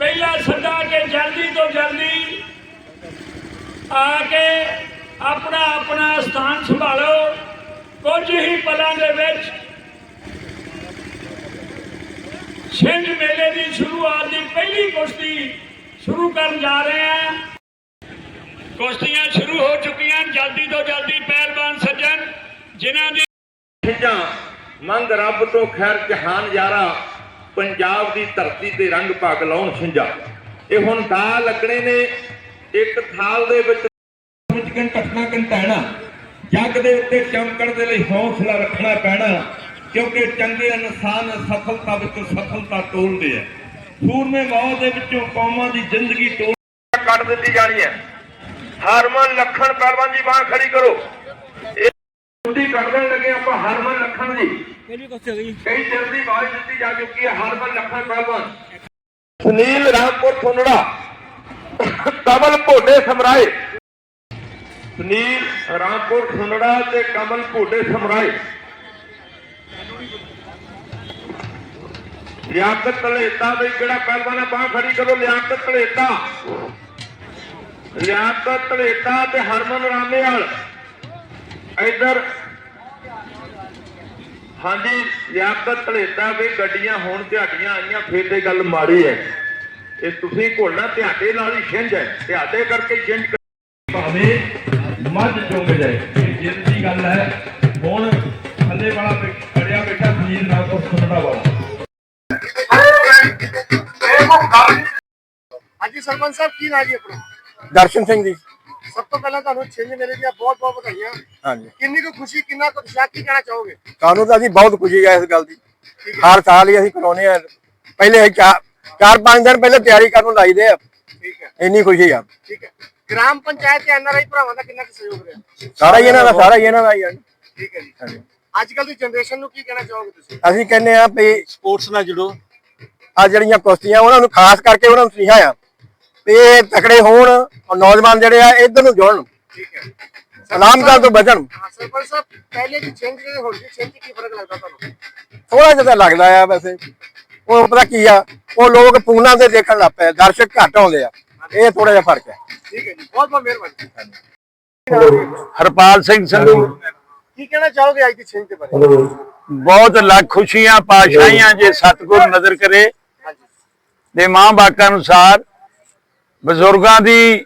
ਪਹਿਲਾਂ ਸੱਦਾ ਕੇ ਜਲਦੀ ਤੋਂ ਜਲਦੀ ਆ ਕੇ ਆਪਣਾ ਆਪਣਾ ਸਥਾਨ ਸੰਭਾਲੋ। ਕੁਝ ਹੀ ਪਲਾਂ ਦੇ ਵਿੱਚ ਛਿੰਝ ਮੇਲੇ ਦੀ ਸ਼ੁਰੂਆਤ ਦੀ ਪਹਿਲੀ ਕੁਸ਼ਤੀ ਸ਼ੁਰੂ ਕਰਨ ਜਾ ਰਹੇ ਹਾਂ। ਕੁਸ਼ਤੀਆਂ ਸ਼ੁਰੂ ਹੋ ਚੁੱਕੀਆਂ, ਜਲਦੀ ਤੋਂ ਜਲਦੀ ਪਹਿਲਵਾਨ ਸੱਜਣ, ਜਿਨ੍ਹਾਂ ਦੀ ਖਿਜਾਂ ਮੰਗ ਰੱਬ ਤੋਂ ਖੈਰ, ਜਹਾਨ ਯਾਰਾ। ਪੰਜਾਬ ਦੀ ਧਰਤੀ ਤੇ ਰੰਗ ਭਾਗ ਲਾਉਣ ਛਿੰਜਾ ਇਹ ਹੁਣ ਦਾ ਲੱਗਣੇ ਨੇ। ਇੱਕ ਥਾਲ ਦੇ ਵਿੱਚ ਵਿੱਚ ਕੰਟਕਣਾ ਕੰਟਾਣਾ ਜੱਗ ਦੇ ਉੱਤੇ ਚਮਕਣ ਦੇ ਲਈ ਹੌਸਲਾ ਰੱਖਣਾ ਪੈਣਾ, ਕਿਉਂਕਿ ਚੰਗੇ ਇਨਸਾਨ ਸਫਲਤਾ ਵਿੱਚੋਂ ਸਫਲਤਾ ਤੋਲਦੇ ਆ। ਸੂਰਮੇ ਮੌਤ ਦੇ ਵਿੱਚੋਂ ਕੌਮਾਂ ਦੀ ਜ਼ਿੰਦਗੀ ਤੋਲ ਕੱਢ ਦਿੱਤੀ ਜਾਣੀ ਹੈ। ਹਰਮਨ ਲੱਖਣ ਪਹਿਲਵਾਨ ਦੀ ਬਾਹ ਖੜੀ ਕਰੋ। ਕੱਢਣ ਲੱਗੇ ਆਪਾਂ ਹਰਮਨ ਲੱਖਣ ਦੀ। ਕਈ ਦਿਨ ਦੀ ਆਵਾਜ਼ ਦਿੱਤੀ ਜਾ ਚੁੱਕੀ ਹੈ ਹਰਮਨ ਲੱਖਣ ਪਹਿਲਵਾਨ ਸੁਨੀਲ ਰਾਮਪੁਰ ਥੁੰਨੜਾ ਕਮਲ ਭੋਡੇ ਸਮਰਾਏ। ਸੁਨੀਲ ਰਾਮਪੁਰ ਥੁੰਨੜਾ ਤੇ ਕਮਲ ਭੋਡੇ ਸਮਰਾਏ। ਲਿਆਕਤ ਤਲੇਤਾ ਬਈ ਕਿਹੜਾ ਪਹਿਲਵਾਨ ਹੈ ਬਾਹ ਖੜੀ ਕਰੋ ਲਿਆਕਤ ਤਲੇਤਾ ਲਿਆਕਤ ਤਲੇਤਾ ਤੇ ਹਰਮਨ ਰਾਮੇਵਾਲ। ਇੱਧਰ ਹਾਂਜੀ ਲਿਆਕਤ ਧਲੇਤਾ ਵੀ ਗੱਡੀਆਂ ਹੁਣ ਦਿਹਾੜੀਆਂ ਆਈਆਂ ਫੇਰ ਤੇ ਗੱਲ ਮਾੜੀ ਹੈ। ਇਹ ਤੁਸੀਂ ਘੋਲਣਾ ਤੁਹਾਡੇ ਨਾਲ ਹੀ ਛਿੰਝ ਹੈ। ਤੁਹਾਡੇ ਕਰਕੇ ਛਿੰਝ ਭਾਵੇਂ ਮੱਝ ਚੁੰਗ ਜਾਏ ਜਿੱਦ ਦੀ ਗੱਲ ਹੈ। ਹੁਣ ਥੱਲੇ ਵਾਲਾ ਖੜਿਆ ਬੈਠਾ ਸੁਨੀਲ ਨਾਲ ਤੋਂ ਸੁਣਦਾ ਵਾਲਾ। ਹਾਂਜੀ ਸਰਪੰਚ ਸਾਹਿਬ ਕੀ ਨਾਂ ਜੀ ਆਪਣਾ? ਦਰਸ਼ਨ ਸਿੰਘ ਜੀ। ਸਭ ਤੋਂ ਪਹਿਲਾਂ ਤੁਹਾਨੂੰ ਛਿੰਝ ਮੇਲੇ ਦੀਆਂ ਬਹੁਤ ਬਹੁਤ ਵਧਾਈਆਂ। ਹਾਂਜੀ। ਕਿੰਨੀ ਕੁ ਖੁਸ਼ੀ ਕਿੰਨਾ ਕੁ ਉਤਸ਼ਾਹ ਕੀ ਕਹਿਣਾ ਚਾਹੋਗੇ? ਸਾਨੂੰ ਤਾਂ ਅਸੀਂ ਬਹੁਤ ਖੁਸ਼ੀ ਹੈ ਇਸ ਗੱਲ ਦੀ। ਹਰ ਸਾਲ ਹੀ ਅਸੀਂ ਕਰਾਉਨੇ ਆ ਪਹਿਲੇ ਚਾਰ ਪੰਜ ਦਿਨ ਪਹਿਲੇ ਤਿਆਰੀ ਕਰਨ ਨੂੰ ਲਾਈਦੇ ਆ। ਠੀਕ ਹੈ। ਇੰਨੀ ਖੁਸ਼ੀ ਆ। ਠੀਕ ਹੈ। ਗ੍ਰਾਮ ਪੰਚਾਇਤ ਤੇ ਐਨਆਰਆਈ ਭਰਾਵਾਂ ਦਾ ਕਿੰਨਾ ਕੁ ਸਹਿਯੋਗ ਰਿਹਾ? ਸਾਰਾ ਹੀ ਇਹਨਾਂ ਦਾ ਸਾਰਾ ਹੀ ਇਹਨਾਂ ਦਾ ਹੀ ਆ ਠੀਕ ਹੈ ਜੀ। ਹਾਂਜੀ। ਅੱਜ ਕੱਲ ਦੀ ਜਨਰੇਸ਼ਨ ਨੂੰ ਕੀ ਕਹਿਣਾ ਚਾਹੋਗੇ ਤੁਸੀਂ? ਅਸੀਂ ਕਹਿੰਦੇ ਆ ਵੀ ਸਪੋਰਟਸ ਨਾਲ ਜੁੜੋ। ਆ ਜਿਹੜੀਆਂ ਕੁਸ਼ਤੀਆਂ ਉਹਨਾਂ ਨੂੰ ਖਾਸ ਕਰਕੇ ਉਹਨਾਂ ਨੂੰ ਸੁਨੇਹਾ ਆ ਵੀ ਇਹ ਤਕੜੇ ਹੋਣ ਔਰ ਨੌਜਵਾਨ ਜਿਹੜੇ ਆ ਇੱਧਰ ਨੂੰ ਜੁੜਨ। ਠੀਕ ਹੈ। ਸਲਾਮਤਾਂ ਤੋਂ ਬਚਣ ਹਾਂ ਸਰਪੰਚ ਸਾਹਿਬ ਪਹਿਲੇ ਦੀ ਛਿੰਝ ਜਿਹੜੀ ਹੁਣ ਦੀ ਛਿੰਝ 'ਚ ਕੀ ਫ਼ਰਕ ਲੱਗਦਾ ਤੁਹਾਨੂੰ? ਥੋੜਾ ਜਿਹਾ ਤਾਂ ਲੱਗਦਾ ਆ ਵੈਸੇ। ਉਹ ਪਤਾ ਕੀ ਆ ਉਹ ਲੋਕ ਫੋਨਾਂ ਤੇ ਦੇਖਣ ਲੱਗ ਪਏ ਦਰਸ਼ਕ ਘੱਟ ਆਉਂਦੇ ਆ। ਇਹ ਥੋੜਾ ਜਿਹਾ ਫ਼ਰਕ ਹੈ। ਠੀਕ ਹੈ ਜੀ ਬਹੁਤ ਬਹੁਤ ਮਿਹਰਬਾਨੀ। ਹਰਪਾਲ ਸਿੰਘ ਸੰਧੂ। ਕੀ ਕਹਿਣਾ ਚਾਹੋਗੇ ਅੱਜ ਦੀ ਛਿੰਝ ਦੇ ਬਾਰੇ? ਬਹੁਤ ਲੱਖ ਖੁਸ਼ੀਆਂ ਪਾਸ਼ਾਈਆਂ ਜੇ ਸਤਿਗੁਰ ਨਜ਼ਰ ਕਰੇ ਹਾਂਜੀ। ਦੇ ਮਾਂ ਬਾਕਾਂ ਅਨੁਸਾਰ ਬਜ਼ੁਰਗਾਂ ਦੀ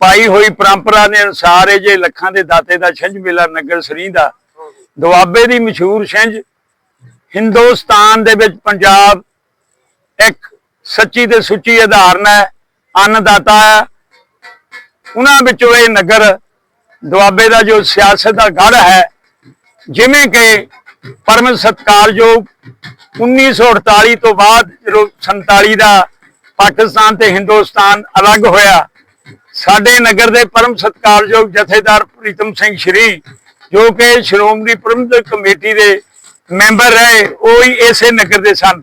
ਪਾਈ ਹੋਈ ਪਰੰਪਰਾ ਦੇ ਅਨੁਸਾਰ ਇਹ ਜੇ ਲੱਖਾਂ ਦੇ ਦਾਤੇ ਦਾ ਛਿੰਝ ਮੇਲਾ ਨਗਰ ਸਰੀ ਦਾ, ਦੁਆਬੇ ਦੀ ਮਸ਼ਹੂਰ ਛਿੰਝ, ਹਿੰਦੁਸਤਾਨ ਦੇ ਵਿੱਚ ਪੰਜਾਬ ਇੱਕ ਸੱਚੀ ਤੇ ਸੁੱਚੀ ਆਧਾਰਨ ਹੈ, ਅੰਨਦਾਤਾ ਹੈ। ਉਹਨਾਂ ਵਿੱਚੋਂ ਇਹ ਨਗਰ ਦੁਆਬੇ ਦਾ ਜੋ ਸਿਆਸਤ ਦਾ ਗੜ ਹੈ, ਜਿਵੇਂ ਕਿ ਪਰਮ ਸਤਕਾਰਯੋਗ 1948 ਤੋਂ ਬਾਅਦ ਜਦੋਂ 47 ਦਾ ਪਾਕਿਸਤਾਨ ਤੇ ਹਿੰਦੁਸਤਾਨ ਅਲੱਗ ਹੋਇਆ। ਸਾਡੇ ਨਗਰ ਦੇ ਪਰਮ ਸਤਕਾਰਯੋਗ ਜਥੇਦਾਰ ਪ੍ਰੀਤਮ ਸਿੰਘ ਸ਼੍ਰੀ, ਜੋ ਕਿ ਸ਼੍ਰੋਮਣੀ ਪ੍ਰਬੰਧਕ ਕਮੇਟੀ ਦੇ ਮੈਂਬਰ ਰਹੇ, ਉਹ ਹੀ ਇਸੇ ਨਗਰ ਦੇ ਸਨ।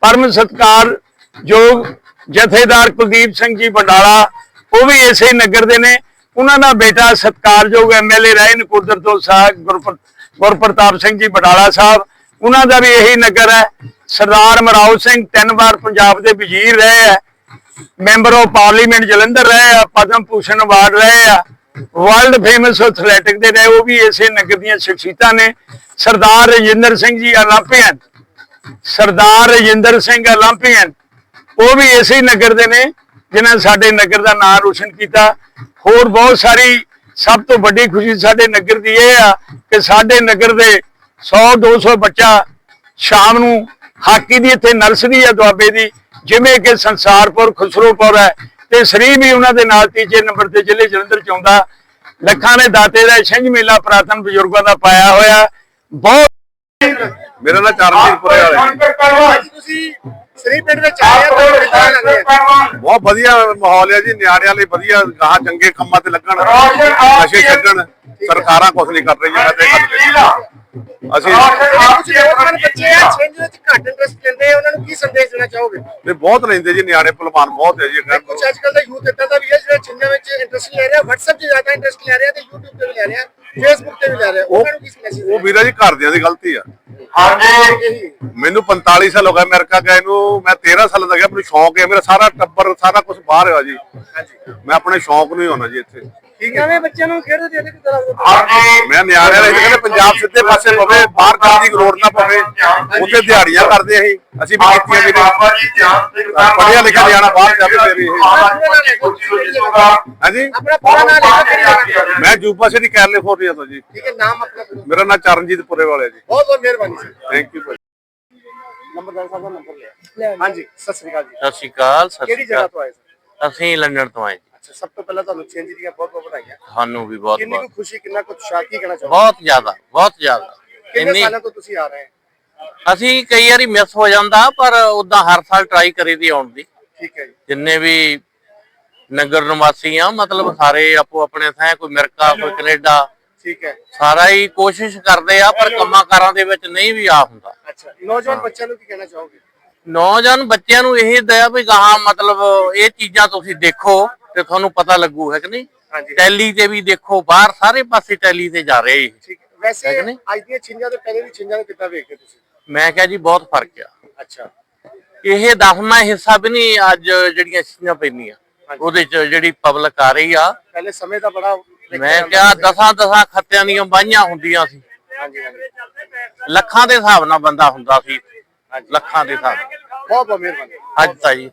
ਪਰਮ ਸਤਕਾਰਯੋਗ ਜਥੇਦਾਰ ਕੁਲਦੀਪ ਸਿੰਘ ਜੀ ਬੰਡਾਲਾ ਉਹ ਵੀ ਇਸੇ ਨਗਰ ਦੇ ਨੇ। ਉਹਨਾਂ ਦਾ ਬੇਟਾ ਸਤਕਾਰਯੋਗ ਐਮਐਲਏ ਰਹੇ ਨਕੋਦਰ ਤੋਂ ਸਾਹਿਬ ਗੁਰਪ੍ਰ- ਗੁਰਪ੍ਰਤਾਪ ਸਿੰਘ ਜੀ ਬਡਾਲਾ ਸਾਹਿਬ, ਉਹਨਾਂ ਦਾ ਵੀ ਇਹੀ ਨਗਰ ਹੈ। ਸਰਦਾਰ ਮਰਾਉ ਸਿੰਘ ਤਿੰਨ ਵਾਰ ਪੰਜਾਬ ਦੇ ਵਜ਼ੀਰ ਰਹੇ ਆ। ਮੈਂਬਰ ਆਫ ਪਾਰਲੀਮੈਂਟ ਜਲੰਧਰ ਰਹੇ ਆ, ਪਦਮ ਭੂਸ਼ਣ ਅਵਾਰਡ ਰਹੇ ਆ। ਵਰਲਡ ਫੇਮਸ ਐਥਲੈਟਿਕ ਦੇ ਰਹੇ, ਉਹ ਵੀ ਇਸੇ ਨਗਰ ਦੀਆਂ ਸ਼ਖਸੀਅਤਾਂ ਨੇ। ਸਰਦਾਰ ਰਜਿੰਦਰ ਸਿੰਘ ਜੀ 올림픽ੀਅਨ ਸਰਦਾਰ ਰਜਿੰਦਰ ਸਿੰਘ 올림픽ੀਅਨ ਉਹ ਵੀ ਇਸੇ ਨਗਰ ਦੇ ਨੇ, ਜਿਨ੍ਹਾਂ ਸਾਡੇ ਨਗਰ ਦਾ ਨਾਮ ਰੋਸ਼ਨ ਕੀਤਾ। ਹੋਰ ਬਹੁਤ ਸਾਰੀ, ਸਭ ਤੋਂ ਵੱਡੀ ਖੁਸ਼ੀ ਸਾਡੇ ਨਗਰ ਦੀ ਇਹ ਆ ਕਿ ਸਾਡੇ ਨਗਰ ਦੇ 100 200 ਬੱਚਾ ਸ਼ਾਮ ਨੂੰ ਹਾਕੀ ਦੀ ਇੱਥੇ ਨਰਸਰੀ ਹੈ ਦੁਆਬੇ ਦੀ ਜਿਵੇਂ ਕਿ ਸੰਸਾਰਪੁਰ ਖੁਸਰੋਪੁਰ ਹੈ ਤੇ ਸ੍ਰੀ ਵੀ ਉਹਨਾਂ ਦੇ ਨਾਲ ਤੀਜੇ ਨੰਬਰ ਤੇ ਜ਼ਿਲ੍ਹੇ ਜਲੰਧਰ ਚ ਆਉਂਦਾ। ਲੱਖਾਂ ਦੇ ਦਾਤੇ ਦਾ ਛਿੰਝ ਮੇਲਾ ਪ੍ਰਾਤਨ ਬਜ਼ੁਰਗਾਂ ਦਾ ਪਾਇਆ ਹੋਇਆ। ਬਹੁਤ ਮੇਰਾ ਨਾਮ ਚਰਨਜੀਤ ਪੁਰੇ ਵਾਲਾ ਤੁਸੀਂ? ਸ੍ਰੀ ਪਿੰਡ ਵਿੱਚ ਆਏ ਆ ਤਾਂ ਕਿੱਦਾਂ ਲੱਗਦਾ ਹੈ ਬਹੁਤ ਵਧੀਆ ਮਾਹੌਲ ਹੈ ਜੀ ਨਿਆਣਿਆਂ ਲਈ ਵਧੀਆ ਗਾਹ ਚੰਗੇ ਕੰਮਾਂ ਤੇ ਲੱਗਣ। ਨਸ਼ੇ ਛੱਡਣ ਸਰਕਾਰਾਂ ਕੁਝ ਨਹੀਂ ਕਰ ਰਹੀਆਂ ਮੈਂ ਤੇ ਇਹ ਗੱਲ ਕਹੀ। ਅਸੀਂ ਕੁਝ ਨੌਜਵਾਨ ਬੱਚੇ ਆ ਛਿੰਝ ਵਿੱਚ ਘੱਟ ਇੰਟਰਸਟ ਲੈਂਦੇ ਆ ਉਹਨਾਂ ਨੂੰ ਕੀ ਸੰਦੇਸ਼ ਦੇਣਾ ਚਾਹੋਗੇ? ਤੇ ਬਹੁਤ ਲੈਂਦੇ ਜੀ ਨਿਆਣੇ ਪਹਿਲਵਾਨ ਬਹੁਤ ਹੈ ਜੀ ਕੁਝ ਅੱਜ ਕੱਲ ਦਾ ਯੂਥ ਇਦਾਂ ਦਾ ਵੀ ਹੈ ਜਿਹੜਾ ਛਿੰਝਾਂ ਵਿੱਚ ਇੰਟਰਸਟ ਲੈ ਰਿਹਾ WhatsApp 'ਚ ਜ਼ਿਆਦਾ ਇੰਟਰਸਟ ਲੈ ਰਿਹਾ ਤੇ YouTube ਤੇ ਵੀ ਲੈ ਰਿਹਾ Facebook ਤੇ ਵੀ ਲੈ ਰਿਹਾ ਉਹਨਾਂ ਨੂੰ ਕੀ ਮੈਸੇਜ ਉਹ ਵੀਰਾ ਜੀ ਘਰਦਿਆਂ ਦੀ ਗਲਤੀ ਆ। ਮੈਨੂੰ 45 ਸਾਲ ਹੋ ਗਏ ਅਮਰੀਕਾ ਗਏ ਨੂੰ ਮੈਂ 13 ਸਾਲ ਦਾ ਗਿਆ ਮੈਨੂੰ ਸ਼ੌਂਕ ਹੈ ਮੇਰਾ ਸਾਰਾ ਟੱਬਰ ਸਾਰਾ ਕੁਝ ਬਾਹਰ ਹੈ ਜੀ। ਮੈਂ ਆਪਣੇ ਸ਼ੌਂਕ ਨੂੰ ਹੀ ਹੋਣਾ ਜੀ ਇੱਥੇ। ਠੀਕ ਹੈ ਮੈਂ ਬੱਚਿਆਂ ਨੂੰ ਖੇਡਦੇ ਮੈਂ ਨਿਆਣਿਆਂ ਕਹਿੰਦੇ ਪੰਜਾਬ ਸਿੱਧੇ ਪਾਸੇ ਪਵੇ ਬਾਹਰ ਜਾਣ ਦੀ ਲੋੜ ਨਾ ਪਵੇ। ਉੱਥੇ ਦਿਹਾੜੀਆਂ ਕਰਦੇ ਅਸੀਂ। ਅਸੀਂ ਵੀ ਕੀਤੀਆਂ ਵੀਰੇ ਪੜ੍ਹਿਆ ਲਿਖਿਆ ਨਿਆਣਾ ਬਾਹਰ ਜਾਵੇ ਫਿਰ ਇਹ ਹਾਂਜੀ? ਆਪਣਾ ਪੂਰਾ ਨਾਮ ਲਿਖੋ ਜਾਣਾ। ਮੈਂ ਜੂਪਾ ਸਿਟੀ ਕੈਲੀਫੋਰਨੀਆ ਤੋਂ ਜੀ। ਠੀਕ ਹੈ ਨਾਮ ਆਪਣਾ। ਮੇਰਾ ਨਾਮ ਚਰਨਜੀਤ ਪੁਰੇ ਵਾਲਾ ਜੀ। ਬਹੁਤ ਬਹੁਤ ਮਿਹਰਬਾਨੀ ਸਰ। ਥੈਂਕ ਯੂ ਨੰਬਰਦਾਰ ਸਾਹਿਬ ਦਾ ਨੰਬਰ ਲਿਆ। ਹਾਂਜੀ ਸਤਿ ਸ੍ਰੀ ਅਕਾਲ ਜੀ। ਸਤਿ ਸ਼੍ਰੀ ਅਕਾਲ ਸਤਿ ਕਿਹੜੀ ਸ਼੍ਰੀ ਜਗ੍ਹਾ ਅਕਾਲ। ਤੋਂ ਆਏ ਸਰ? ਅਸੀਂ ਲੰਡਨ ਤੋਂ ਆਏ ਜੀ। ਅੱਛਾ ਸਭ ਤੋਂ ਪਹਿਲਾਂ ਤੁਹਾਨੂੰ ਚੇਂਜ ਦੀਆਂ ਬਹੁਤ ਬਹੁਤ ਵਧਾਈਆਂ। ਤੁਹਾਨੂੰ ਵੀ ਬਹੁਤ ਕਿੰਨੀ ਕੁ ਬਹੁਤ। ਖੁਸ਼ੀ ਕਿੰਨਾ ਕੁ ਉਤਸ਼ਾਹ ਕੀ ਕਹਿਣਾ ਚਾਹੋਗੇ? ਬਹੁਤ ਜ਼ਿਆਦਾ ਬਹੁਤ ਜ਼ਿਆਦਾ। ਕਿੰਨੇ ਸਾਲਾਂ ਤੋਂ ਤੁਸੀਂ ਆ ਰਹੇ ਹੋ? ਅਸੀਂ ਕਈ ਵਾਰੀ ਮਿਸ ਹੋ ਜਾਂਦਾ ਪਰ ਉਦਾਂ ਹਰ ਸਾਲ ਟਰਾਈ ਕਰੀਦੀ ਆਉਣ ਦੀ। ਠੀਕ ਹੈ ਜੀ। ਜਿੰਨੇ ਵੀ ਨਗਰ ਨਿਵਾਸੀ ਆ ਮਤਲਬ ਸਾਰੇ ਆਪੋ ਆਪਣੇ ਥਾਂ ਕੋਈ ਅਮਰੀਕਾ ਕੋਈ ਕੈਨੇਡਾ ਠੀਕ ਹੈ। ਸਾਰਾ ਹੀ ਕੋਸ਼ਿਸ਼ ਕਰਦੇ ਆ ਪਰ ਕੰਮਾਂ ਕਾਰਾਂ ਦੇ ਵਿੱਚ ਨਹੀਂ ਵੀ ਆ ਹੁੰਦਾ। ਅੱਛਾ ਨੌਜਵਾਨ ਬੱਚਿਆਂ ਨੂੰ ਕੀ ਕਹਿਣਾ ਚਾਹੋਗੇ? ਨੌਜਵਾਨ ਬੱਚਿਆਂ ਨੂੰ ਇਹ ਦਇਆ ਵੀ ਗਾਹਾਂ ਮਤਲਬ ਇਹ ਚੀਜ਼ਾਂ ਤੁਸੀਂ ਦੇਖੋ ਤੇ ਤੁਹਾਨੂੰ ਪਤਾ ਲੱਗੂ ਹੈ ਕਿ ਨਹੀਂ? ਹਾਂਜੀ। ਟੈਲੀ ਤੇ ਵੀ ਦੇਖੋ ਬਾਹਰ ਸਾਰੇ ਪਾਸੇ ਟੈਲੀ ਤੇ ਜਾ ਰਹੇ। ਠੀਕ ਵੈਸੇ? ਅੱਜ ਦੀਆਂ ਛਿੰਝਾਂ ਤੇ ਪਹਿਲੇ ਦੀ ਛਿੰਝਾਂ ਨੂੰ ਕਿੱਦਾਂ ਵੇਖਦੇ ਤੁਸੀਂ? ਮੈਂ ਕਿਹਾ ਜੀ ਬਹੁਤ ਫ਼ਰਕ ਆ। ਅੱਛਾ। ਇਹ ਦਸਵਾਂ ਹਿੱਸਾ ਵੀ ਨਹੀਂ ਅੱਜ ਜਿਹੜੀਆਂ ਛੀਆਂ ਪੈਂਦੀਆਂ। ਉਹਦੇ ਚ ਜਿਹੜੀ ਪਬਲਿਕ ਆ ਰਹੀ ਆ। ਪਹਿਲੇ ਸਮੇਂ ਦਾ ਬੜਾ ਮੈਂ ਕਿਹਾ। ਦਸਾਂ ਦਸਾਂ ਖੱਤਿਆਂ ਦੀਆਂ ਬਾਈਆਂ ਹੁੰਦੀਆਂ ਸੀ। ਹਾਂਜੀ ਹਾਂਜੀ। ਲੱਖਾਂ ਦੇ ਹਿਸਾਬ ਨਾਲ ਬੰਦਾ ਹੁੰਦਾ ਸੀ। ਲੱਖਾਂ ਦੇ ਹਿਸਾਬ। ਬਹੁਤ ਬਹੁਤ ਮਿਹਰਬਾਨੀ। ਅੱਜ ਤਾਂ ਜੀ